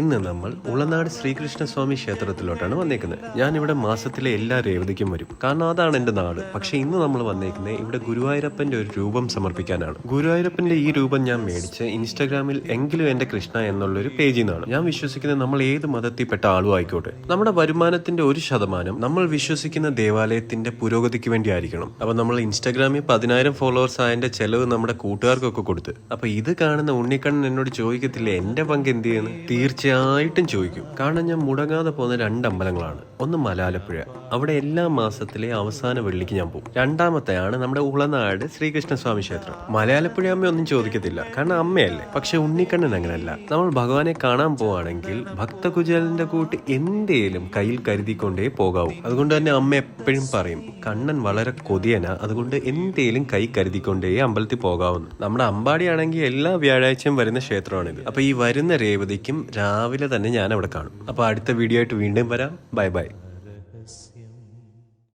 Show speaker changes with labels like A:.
A: ഇന്ന് നമ്മൾ ഉളനാട് ശ്രീകൃഷ്ണസ്വാമി ക്ഷേത്രത്തിലോട്ടാണ് വന്നേക്കുന്നത്. ഞാൻ ഇവിടെ മാസത്തിലെ എല്ലാ രേവതിക്കും വരും. കാരണം അതാണ് എന്റെ നാട്. പക്ഷെ ഇന്ന് നമ്മൾ വന്നേക്കുന്നത് ഇവിടെ ഗുരുവായൂരപ്പന്റെ ഒരു രൂപം സമർപ്പിക്കാനാണ്. ഗുരുവായൂരപ്പന്റെ ഈ രൂപം ഞാൻ മേടിച്ച് ഇൻസ്റ്റാഗ്രാമിൽ എങ്കിലും എന്റെ കൃഷ്ണ എന്നുള്ളൊരു പേജിൽ നിന്നാണ്. ഞാൻ വിശ്വസിക്കുന്നത് നമ്മൾ ഏത് മതത്തിൽപ്പെട്ട ആളും ആയിക്കോട്ടെ നമ്മുടെ വരുമാനത്തിന്റെ ഒരു ശതമാനം നമ്മൾ വിശ്വസിക്കുന്ന ദേവാലയത്തിന്റെ പുരോഗതിക്ക് വേണ്ടി ആയിരിക്കണം അപ്പൊ നമ്മൾ ഇൻസ്റ്റാഗ്രാമിൽ പതിനായിരം ഫോളോവേഴ്സ് ആയതിന്റെ ചെലവ് നമ്മുടെ കൂട്ടുകാർക്കൊക്കെ കൊടുത്ത്. അപ്പൊ ഇത് കാണുന്ന ഉണ്ണിക്കണ്ണൻ എന്നോട് ചോദിക്കത്തില്ല എന്റെ പങ്ക് എന്ത് ചെയ്യുന്നു തീർച്ചയായിട്ടും ചോദിക്കും. കാരണം ഞാൻ മുടങ്ങാതെ പോകുന്ന രണ്ട് അമ്പലങ്ങളാണ് ഒന്ന് മലാലപ്പുഴ. അവിടെ എല്ലാ മാസത്തിലെ അവസാന വെള്ളിക്ക് ഞാൻ പോകും. രണ്ടാമത്തെയാണ് നമ്മുടെ ഉളനാട് ശ്രീകൃഷ്ണസ്വാമി ക്ഷേത്രം. മലയാളപ്പുഴ അമ്മ ഒന്നും ചോദിക്കത്തില്ല. കാരണം അമ്മയല്ലേ. പക്ഷെ ഉണ്ണിക്കണ്ണൻ അങ്ങനല്ല. നമ്മൾ ഭഗവാനെ കാണാൻ പോവാണെങ്കിൽ ഭക്തകുചലിന്റെ കൂട്ട് എന്തേലും കയ്യിൽ കരുതിക്കൊണ്ടേ പോകാവൂ. അതുകൊണ്ട് തന്നെ അമ്മ എപ്പോഴും പറയും കണ്ണൻ വളരെ കൊതിയന. അതുകൊണ്ട് എന്തേലും കൈ കരുതിക്കൊണ്ടേ അമ്പലത്തിൽ പോകാവുന്നു. നമ്മുടെ അമ്പാടിയാണെങ്കിൽ എല്ലാ വ്യാഴാഴ്ചയും വരുന്ന ക്ഷേത്രമാണിത്. അപ്പൊ ഈ വരുന്ന രേവതിക്കും രാവിലെ തന്നെ ഞാൻ അവിടെ കാണും. അപ്പോൾ അടുത്ത വീഡിയോ ആയിട്ട് വീണ്ടും വരാം. Bye bye